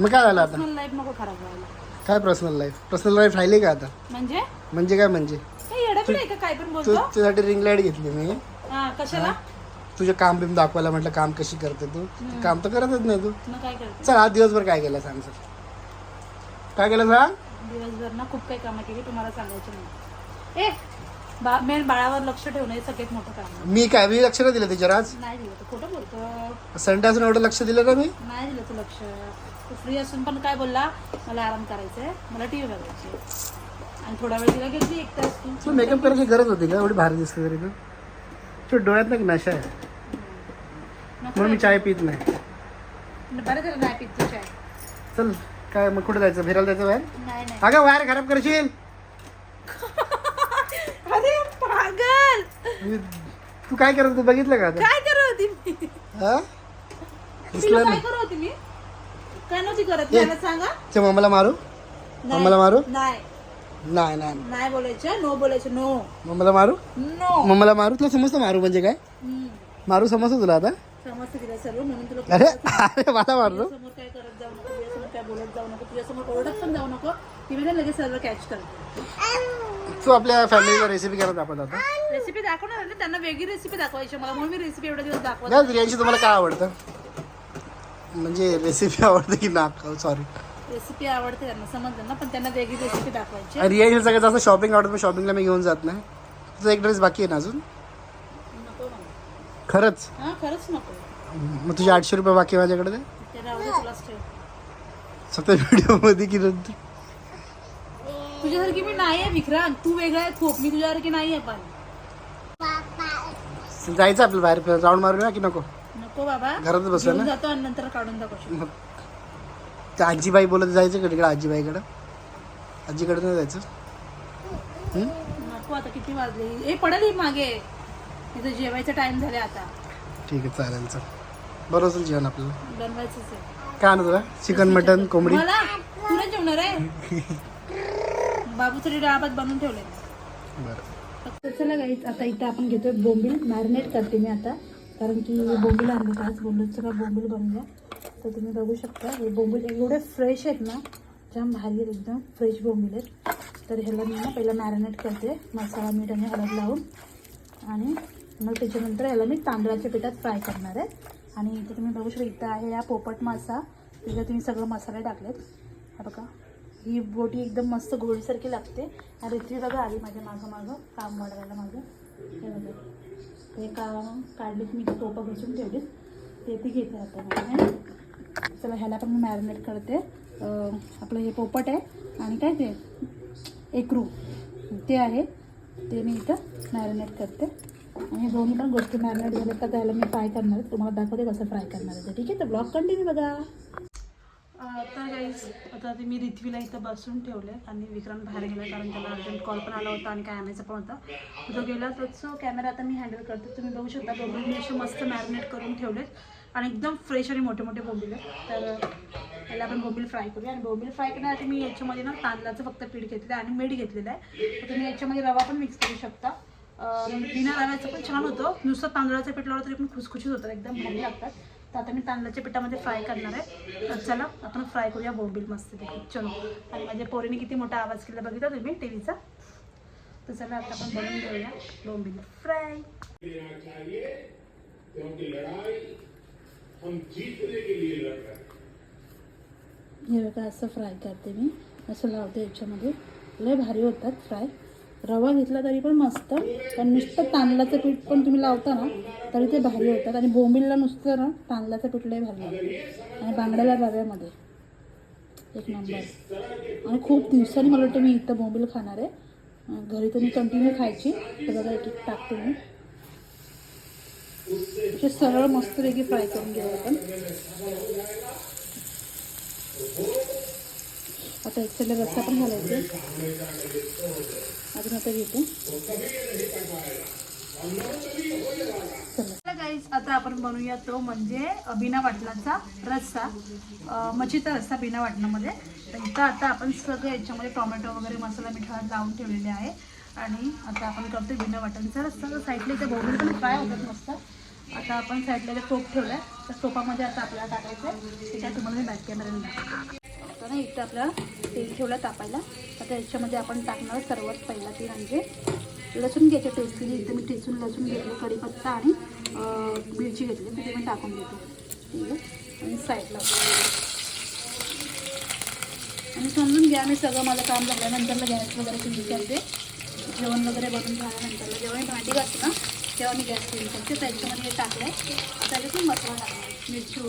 मग काय झालं आता? पर्सनल लाईफ नको खराब व्हायला. काय पर्सनल लाईफ पर्सनल लाईफ राहिली का आता? म्हणजे? म्हणजे काय म्हणजे? काही येडं आहे का? काय पण तू बोलतो. तुझ्यासाठी रिंग लाइट घेतली मी. हा कशाला? तुझे काम बिम दाखवायला म्हटलं काम कशी करते तू? काम तर करतच नाही तू. मग काय करते? चल आज दिवसभर काय केलं सांग सर काय केलं सांग दिवसभर ना खूप काही कामं केली तुम्हाला सांगायचं नाही. ए बा मेन बाळावर लक्ष ठेवणं हे सगळ्यात मोठं काम आहे. मी काय मी लक्ष नाही दिलं तिच्यावर आज? नाही दिलं तू खोटं बोलतो. संडे असून एवढं लक्ष दिलं का मी? नाही दिलं तू लक्ष. तू फ्री असून पण काय बोलला? मला आराम करायचा आहे मला टी व्ही बघायची आणि थोडा वेळ तिला घेतली एक तास तू मेकअप करायची गरज होती का? एवढी भारी दिसते तरी तू. तू डोळ्यात ना नशा आहे. म्हणून मी चाय पित नाही. बरं झालं नाही पित तू चाय. चल काय मग कुठे जायचं? फिरायला जायचं बाहेर? नाही नाही. अगं वायर खराब करशील. अरे पागल. मी- तू काय करत तू बघितलं का आता? काय करत होती मी? हा? तुला दिसलं काय नाही. करत होती मी? काय नव्हती करत? मला सांगा. ते मम्माला मारू. मम्माला मारू? नाही. नाही नाही नाही. बोलायचं नो बोलायचं नो मम्माला मारू? नो मम्माला मारू? तुला समजतं मारू म्हणजे काय? मारू समजतं तुला आता? समजतं तिला सर्व म्हणून तुला अरे अरे मला मारलो समोर काय करत जाऊ नको तुझ्यासमोर काय बोलत जाऊ नको तुझ्यासमोर ओरडत पण जाऊ नको. ती म्हणजे लगेच सर्व कॅच करते. तू आपल्या फॅमिलीला रेसिपी करत दाखवत आता. रेसिपी दाखवणार ना त्यांना वेगळी रेसिपी दाखवायची मला म्हणून मी रेसिपी एवढे दिवस दाखवत तुम्हाला काय आवडतं? म्हणजे रेसिपी आवडते की ना? सॉरी रेसिपी आवडते त्यांना समजलं ना? पण त्यांना वेगळी रेसिपी दाखवायची. रियांशी सगळ्यात जास्त शॉपिंग आवडतं पण शॉपिंगला मी घेऊन जात नाही. तुझा एक ड्रेस बाकी आहे ना अजून? नको मला खरंच? हा खरंच नको. मग तुझे आठशे रुपये बाकी आहे माझ्याकडे? ते ते राहू दे तुलाच ठेव. फक्त व्हिडिओमध्ये की नंतर? तुझ्यासारखी मी नाही आहे विक्रांत. तू वेगळा आहे खूप. मी तुझ्यासारखी नाही आहे पण. जायचं आपलं बाहेर राऊंड मारूया की नको? नको बाबा. घरातच बसूया घेऊन ना जातो आणि नंतर काढून दाखवशील मग त्या आजीबाई बोलत जायचं का तिकडे आजीबाईकडं? आजीकडे नाही जायचं? हं? नको आता किती वाजले. हे पडेल ही मागे. इथं जेवायचा टाइम झाले आता. ठीक आहे चालेल चल. बरं असेल जेवण आपल्याला. बनवायचंच आहे. काय आणू तुला? चिकन मटन कोंबडी? मला? तुला जेवणार आहे? बाबूसाठी डाळभात बनवून ठेवले बरं. चला गाईच आता इथं आपण घेतोय बोंबील. मॅरिनेट करते मी आता. कारण की बोंबील आणले आज बोललो का बोंबील बनलं? तर तुम्ही बघू शकता हे बोंबील एवढे फ्रेश आहेत ना जाम भारी आहेत एकदम. फ्रेश बोंबील आहेत. तर ह्याला मी ना पहिलं मॅरिनेट करते मसाला मीठ आणि हळद लावून. आणि मग त्याच्यानंतर ह्याला मी तांदळाच्या पिठात फ्राय करणार आहे. आणि इथे तुम्ही बघू शकता इथं आहे या पोपट मासा. तिथं तुम्ही सगळं मसाले टाकलेत. हा बघा ही बोटी एकदम मस्त गोळीसारखी लागते. आणि ती बघा आली माझ्या मागं मागं काम वाढवायला माझं हे बघा ते काम काढलीत मी टोपं घसून ठेवलीत ते ती घेते आता मी चला ह्याला पण मी मॅरिनेट करते. आपलं हे पोपट आहे. आणि काय ते? एकरू. ते आहे. ते मी इथं मॅरिनेट करते. आणि दोन्ही पण गोष्टी मॅरिनेट झाल्या तर त्याला मी फ्राय करणार तुम्हाला दाखवते कसं फ्राय करणार आहे ते. ठीक आहे? तर ब्लॉग कंटिन्यू बघा. आता गाईज आता ते मी रिथवीला इथं बसून ठेवले आणि विक्रांत बाहेर गेला कारण त्याला अर्जंट कॉल पण आला होता आणि काय आणायचं पण होता. तो गेला तर सो कॅमेरा आता मी हँडल करते. तुम्ही बघू शकता बोंबील मी असे मस्त मॅरिनेट करून ठेवलेत आणि एकदम फ्रेश आणि मोठे मोठे बोंबील आहेत. तर याला आपण बोंबील फ्राय करूया. आणि बोंबील फ्राय करण्यासाठी मी याच्यामध्ये ना तांदळाचं फक्त पीठ घेतलेलं आहे आणि मीठ घेतलेलं आहे. तर तुम्ही याच्यामध्ये रवा पण मिक्स करू शकता. बिना रव्याचं पण छान होतं. नुसतं तांदळाचं पीठ लावलं तरी पण खुसखुशीत होतं एकदम भारी लागतात. तर आता मी तांदळाच्या पिठामध्ये फ्राय करणार आहे. तर चला आपण फ्राय करूया बोंबील मस्त चलो. आणि माझ्या पोरीने किती मोठा आवाज केला बघितला तुम्ही टी व्हीचा तर चला आता आपण बनवून घेऊया बोंबील फ्राय हे बघा असं फ्राय करते मी. असं लावते याच्यामध्ये. लय भारी होतात फ्राय रवा घेतला तरी पण मस्त. पण नुसतं तांदळाचं पीठ पण तुम्ही लावता ना तरी ते भारी होतात. आणि बोंबीलला नुसतं ना तांदळाचं पीठ भारी लागतं. आणि बांगड्याला रव्यामध्ये. एक नंबर. आणि खूप दिवसांनी मला वाटतं मी इथं बोंबील खाणार आहे. घरी तर मी कंटिन्यू खायची. तर बघा एक एक टाकते मी. असे सरळ मस्तपैकी फ्राय करून घेऊ आपण. आता एक साईडला रस्सा पण घालायचे. अजून आता घेतो. आता आपण बनवूया तो म्हणजे बिना वाटणाचा रस्सा. मच्छीचा रस्सा बिना वाटणामध्ये तर इथं आता आपण सगळं याच्यामध्ये टोमॅटो वगैरे मसाला मिठा लावून ठेवलेले आहे. आणि आता आपण करतो बिना वाटणचा रस्सा. साईडला इथे बोंबील पण फ्राय होतात मस्त. आता आपण साईडला टोप ठेवला आहे तर टोपामध्ये आता आपल्याला टाकायचं आहे ते तुम्हाला मी बॅक कॅमेरा असतं ना इथं आपलं तेल ठेवलं तापायला. आता याच्यामध्ये आपण टाकणार सर्वात पहिला ते म्हणजे लसूण घ्यायचे टेस्टीने इथं मी टेचून लसूण घेतलं कढीपत्ता आणि मिरची घेतली. मी ते पण टाकून घेतो ठीक आहे? आणि साईडला आणि समजून घ्या मी सगळं माझं काम झाल्यानंतर गॅस वगैरे चेंज करते. जेवण वगैरे बनून झाल्यानंतर जेव्हा मी भांडी घालते ना तेव्हा मी गॅस चेंज करते. त्याच्यामध्ये टाकलं आहे त्याच्यातून मसाला टाकला मिरची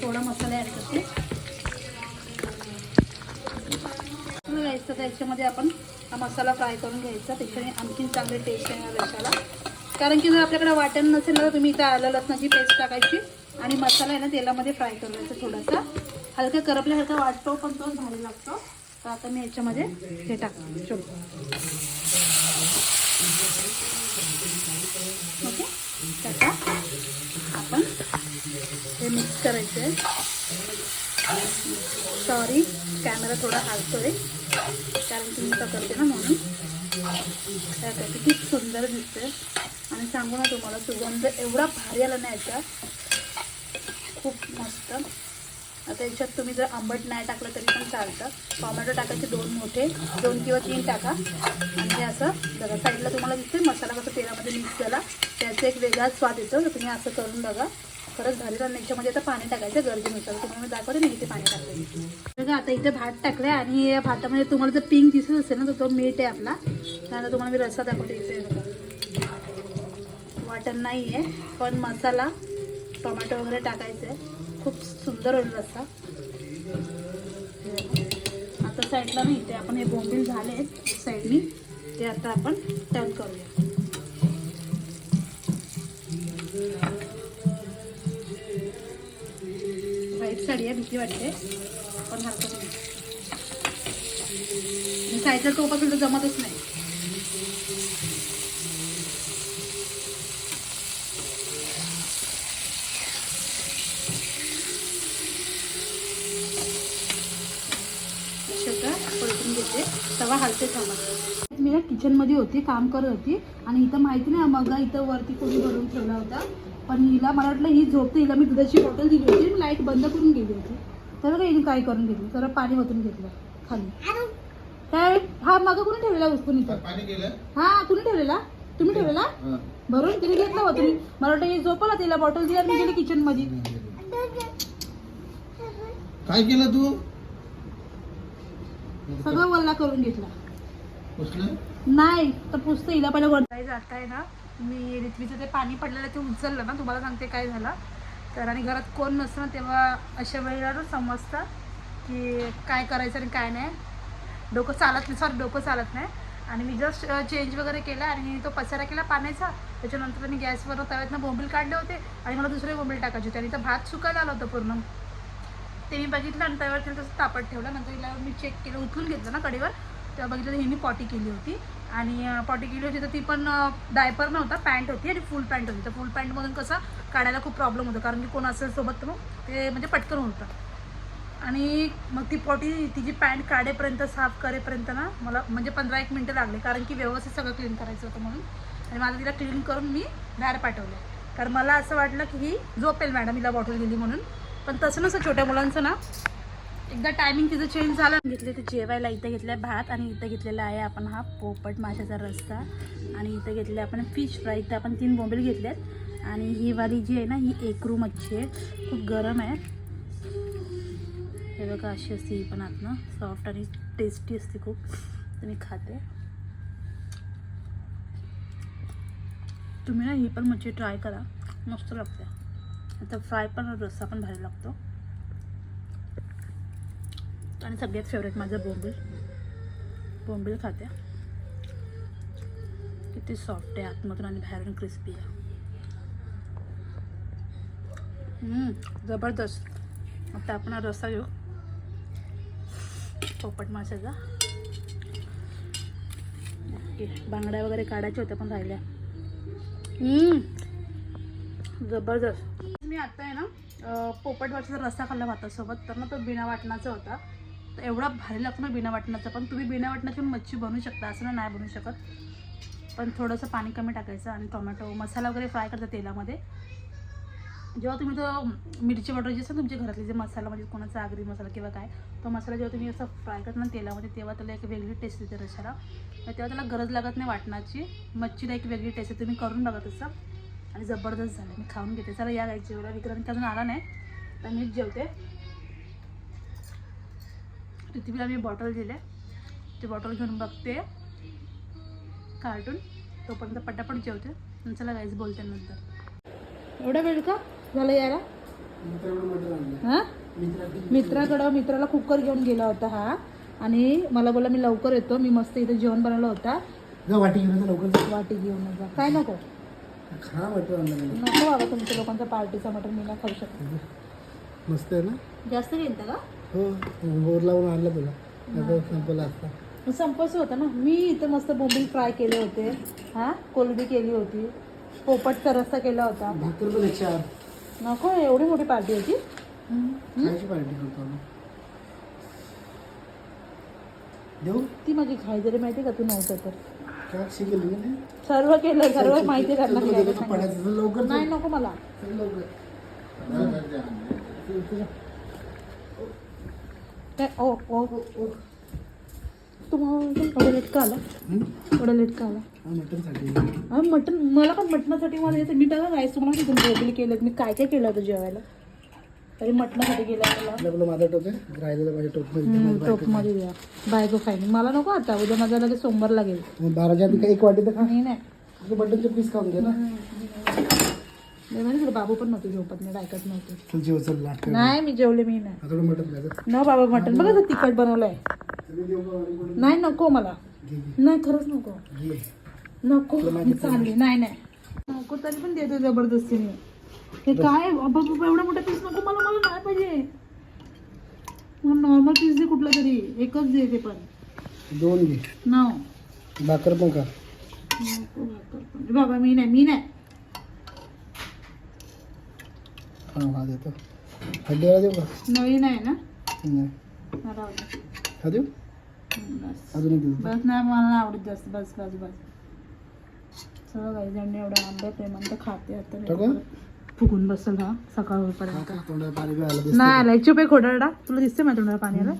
थोडा मसाला ॲड करते. घ्यायचं त्या त्याच्यामध्ये आपण हा मसाला फ्राय करून घ्यायचा. त्याच्याने आणखीन चांगली टेस्ट येणार रशाला कारण की जर आपल्याकडे वाटण नसेल ना तर तुम्ही इथं आलं लसणाची पेस्ट टाकायची आणि मसाला आहे ना तेलामध्ये फ्राय करून घ्यायचा थोडासा. हलका करपल्यासारखा वाटतो पण तोच भारी लागतो. तर आता मी याच्यामध्ये हे टाकतो. ओके? त्याचा आपण हे मिक्स करायचं आहे सॉरी कॅमेरा थोडा हलतोय कारण की मी पकडते ना म्हणून. काय किती सुंदर दिसते आणि सांगू ना तुम्हाला सुगंध एवढा भारी आला नाही याचा. खूप मस्त. आता याच्यात तुम्ही जर आंबट नाही टाकलं तरी पण चालतं. टॉमॅटो टाकायचे दोन मोठे दोन किंवा तीन टाका. आणि हे असं जरा साईडला तुम्हाला दिसते मसाला कसं तेलामध्ये मिक्स झाला. त्याचा एक वेगळाच स्वाद येतो. तर तुम्ही असं करून बघा. खरंच भारी राहणार याच्यामध्ये आता पाणी टाकायचं गरजेनुसार तुम्हाला मी दाखवते ना किती पाणी टाकायचं बघा आता इथे भात टाकले आणि या भातामध्ये तुम्हाला जर पिंक दिसत असेल ना तर तो मीठ आहे आपला. त्यानंतर तुम्हाला मी रस्सा दाखवते इथे. वाटण नाही आहे पण मसाला टोमॅटो वगैरे टाकायचं आहे खूप सुंदर होईल रस्सा. आता साईडला नाही ते आपण हे बोंबील झाले आहेत साईडनी ते आता आपण टर्न करूया. साडी आहे भीती वाटते. पण हरकत नाही साईडचा टोपा असेल जमतच नाही. तवा हलते मी ना किचनमध्ये होती काम करत होती. आणि इथं माहिती नाही मग इथं वरती कोणी भरून ठेवला होता. पण हिला मला वाटलं ही झोपते हिला मी दुधाची बॉटल दिली होती मी लाइट बंद करून गेली होती. तर हिने काय करून घेतली तर पाणी ओतून घेतलं खाली. काय हा मग कोणी ठेवलेला उचकून इथं पाणी गेलं हा कुणी ठेवलेला? तुम्ही ठेवलेला हं. भरून तिने घेतला होता. तुम्ही मला वाटतं ही झोपला तिला बॉटल दिली आणि मी गेली किचनमध्ये काय केलं तू? सगळं वल्ला करून घेतला. पुसलं? नाही तर पुसतं हिला पहिलं वर जात आहे ना मी रिथवीचं ते पाणी पडलेलं ते उचललं ना तुम्हाला सांगते काय झालं. तर आणि घरात कोण नसतं ना तेव्हा अशा वेळेला समजतं की काय करायचं आणि काय नाही. डोकं चालत नाही सॉरी डोकं चालत नाही. आणि मी जस्ट चेंज वगैरे केला आणि तो पसारा केला पाण्याचा. त्याच्यानंतर मी गॅसवर तव्यातनं बोंबील काढले होते आणि मला दुसरे बोंबील टाकायचे होते. आणि तर भात सुकायला आलं होतं पूर्ण. ते मी बघितलं आणि तव्यावर तिला तसं तापत ठेवलं. नंतर हिला मी चेक केलं उचलून घेतलं ना कडेवर तेव्हा बघितलं तर हिने पॉटी केली होती. आणि पर्टिक्युलर पॉटी केली होती तर ती पण डायपर नव्हता पॅन्ट होती आणि फुल पॅन्ट होती. तर फुल पॅन्टमधून कसं काढायला खूप प्रॉब्लेम होतो. कारण की कोण असेल सोबत मग ते म्हणजे पटकन होतं आणि मग ती पॉटी तिची पॅन्ट काढेपर्यंत साफ करेपर्यंत ना मला म्हणजे पंधरा एक मिनटं लागले. कारण की व्यवस्थित सगळं क्लीन करायचं होतं म्हणून. आणि मला तिला क्लीन करून मी बाहेर पाठवलं. कारण मला असं वाटलं की ही झोपेल मॅडम हिला बॉटल दिली म्हणून. पण तसं नसं छोट्या मुलांचं ना एकदा टायमिंग तिचं चेंज झालं. घेतले ते जेवायला इथं घेतलं भात आणि इथं घेतलेला आहे आपण हा पोपट माशाचा रस्ता आणि इथं घेतले आपण फिश फ्राय इथं आपण तीन बोंबील घेतलेत. आणि ही वाली जी आहे ना ही एकरू मच्छी आहे. खूप गरम आहे. हे बघा अशी असते ही पण आतनं. सॉफ्ट आणि टेस्टी असते खूप. तुम्ही मी खाते. तुम्ही ना ही पण मच्छी ट्राय करा. मस्त लागते. आता फ्राय पण रस्सा पण भारी लागतो. आणि सगळ्यात फेवरेट माझं बोंबील. बोंबील खाते. किती सॉफ्ट आहे आतमधून आणि बाहेरून क्रिस्पी आहे. जबरदस्त. आता आपण रस्सा घेऊ. पोपट माशाचा. ओके बांगड्या वगैरे काढायच्या होत्या पण राहिल्या. जबरदस्त. मी आता आहे ना पोपट माशाचा रस्सा खाल्ला भातासोबत. तर ना तो बिना वाटणाचा होता. तर एवढा भारी लागतो ना बिना वाटणाचा पण तुम्ही बिना वाटणाची पण मच्छी बनवू शकता असं ना नाही बनवू शकत. पण थोडंसं पाणी कमी टाकायचं आणि टोमॅटो मसाला वगैरे फ्राय करता तेलामध्ये. जेव्हा तुम्ही तो मिरची पावडर जे असतं तुमच्या घरातले जे मसाला म्हणजे कोणाचा आगरी मसाला किंवा काय तो मसाला जेव्हा तुम्ही असं फ्राय करता ना तेलामध्ये तेव्हा त्याला एक वेगळी टेस्ट येते रशाला तेव्हा त्याला गरज लागत नाही वाटणाची. मच्छीला एक वेगळी टेस्ट आहे तुम्ही करून बघा तसं. आणि जबरदस्त झालं. मी खाऊन घेते. चला या गायची एवढा विक्रम अजून आला नाही. तर मीच जेवते. पृथ्वीला मी बॉटल दिले ती बॉटल घेऊन बघते. कार्टून तोपर्यंत पटापट जेवते. चला गाईज बोलते नंतर. एवढा वेळ का झालं यायला? हां? मित्राकडं मित्राला कुकर घेऊन गेला होता हा. आणि मला बोला मी लवकर येतो. मी मस्त इथे जेवण बनवलं होता. वाटी घेऊन लवकर. वाटी घेऊन जा. काय नको. नको बाबा तुमच्या लोकांचा पार्टीचा मटण मी खाऊ शकत. मस्त आहे ना? जास्त घेईल का? हो बोर लावून आणलं तुला. संपला असता मग संपच ना. मी इथे मस्त बोंबील फ्राय केले होते. हां? कोलबी केली होती. पोपटचा रस्सा केला होता. भाकर पण आठ. नको एवढी मोठी पार्टी होती. खायची पार्टी करतो आम्ही. देऊ? ती माझी खाय जरी माहिती का? तू नव्हतं तर. काय शिकेल मी नाही सर्व केलं सर्व माहिती पडायचं. चल, लवकर. नाही नको मला. लवकर. काय ओ ओ तुम्हाला एवढं लेट का आला? एवढं लेट का आला? हा, मटन मला पण मटणासाठी मला याचं मी टाका राईस तुम्हाला की तुम्ही बोबील केलं मी काय काय केलं होतं जेवायला? तरी मटणासाठी गेलं मला माझा टोक आहे. राहिलेलं टोक टोपमध्ये द्या. बायको खाईन मला नको आता. उद्या माझा लगेच सोमवार लागेल. बाराच्या आधी एक वाटी तर नाही नाही. तू बटनचे पीस खाऊन घे ना. तुला बाबू पण नव्हते झोपत नाही ऐकत नव्हते. चल जेव चल लाट नाही मी जेवले मी नाही. खायचं. न बाबा मटण. बघा ते तिखट बनवलंय. का? नाही नको मला. नाही खरंच नको. घे. नको. चालली. नाही नाही. नको तरी पण देतो जबरदस्तीने. हे काय? बाबा बाबा एवढा मोठा पीस नको मला मला नाही पाहिजे. मला नॉर्मल पीस दे कुठला तरी. एकच दे ते पण. दोन घे. नाव. भाकर पण खा. बाबा मी नाही मी नाही. हा हा देतो। हड्डीवाला देऊ का? नवीन आहे ना? नाही। हा, राहू दे. हा देऊ? हम्म, बस। अजून एक देऊ बस नाही मला आवडत जास्त. बस बस बस। सगळं काही जण एवढं आणलं प्रेमानं तर खाते आता टाकू? फुगून बसल हा सकाळ होईपर्यंत. तोंडाला पाणी दिसतं. नाही आलाय. चुप आहे खोडाडा तुला दिसते माझ्या तोंडाला पाणी आलं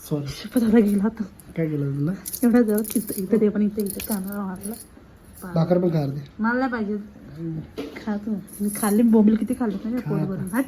सॉरी चुप झाला गेला तर काय केलं तुला एवढा जर तिथं इथं ते पण इथं इथं कानाला मारलं. भाकर पण खा अर्धे मला नाही पाहिजे. खा तू मी खाल्ली बोंबील किती खाल्ली? म्हणजे पोट भरून हट.